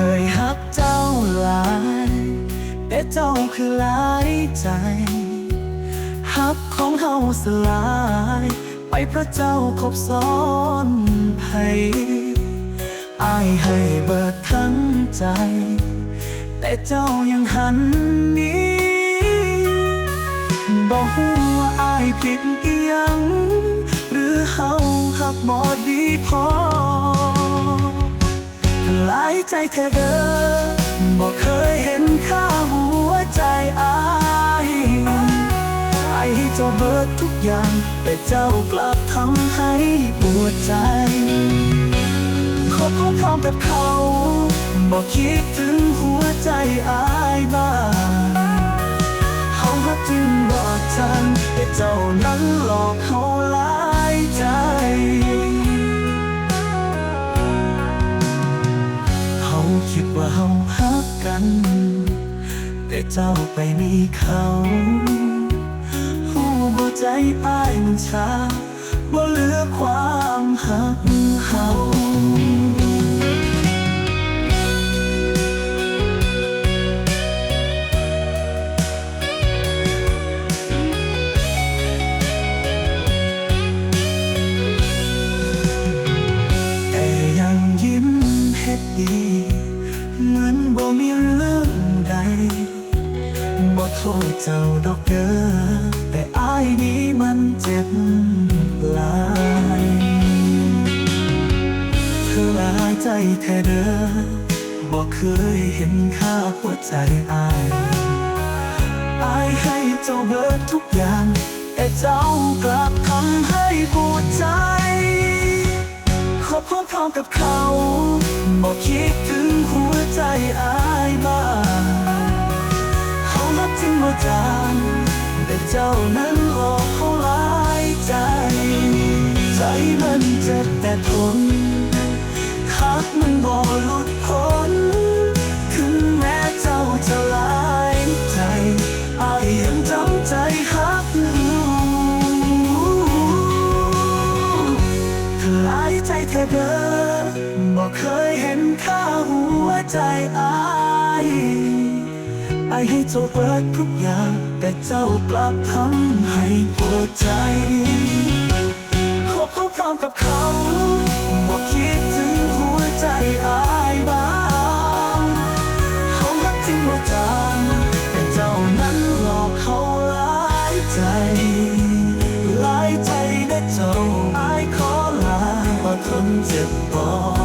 เคยฮักเจ้าหลาย แต่เจ้าคือหลายใจฮักของเฮาสลาย ไปเพราะเจ้าคบซ้อนไผอายให้เบิดทั้งใจ แต่เจ้ายังหันหนี้บอกว่าอายผิดอียัง หรือเฮาหักบ่ดีพอ ใจแท้เด้อบอกเคยเห็นค่าหัวใจอายไอ้ให้เจ้าเบิดทุกอย่าง แต่เจ้ากลับทำให้ปวดใจ ขอพบพร้อมกับเขาบอกคิดถึงหัวใจอายบ้างเขาฮักจริงบอกจังแต่เจ้านั้นหลอกเขา ว่าเฮาฮักกัน แต่เจ้าไปมีเขาหูบ่ใจอ้ายมันชาบ่เหลือความฮัก บ่โทษเจ้าดอกเด้อแต่อายนี้มันเจ็บหลายเธอหลายใจแท้เด้อบ่เคยเห็นค่าหัวใจอายอายให้เจ้าเบิดทุกอย่างแต่เจ้ากลับทำให้ปวดใจ ขอพบพร้อมกับเขาบอกคิดถึง เจ้านั้นหลอกเขาหลายใจ ใจมันเจ็บแต่ทนคักมันบ่หลุดพ้นถึงแม้เจ้าจะหลายใจอายยังจำใจฮักอยู่เธอหลายใจเธอเด้อบอกเคยเห็นค่าหัวใจอายายให้เจ้าเปิดทุกอย่าง แต่เจ้ากลับทำให้ปวดใจขอพบพร้อมกับเขาบอกคิดถึงหัวใจอายบ้างเขารักจริงว่าจังแต่เจ้านั้นหลอกเขาหลายใจหลายใจได้เจ้าอายขอลาว่าทนเจ็บต่อ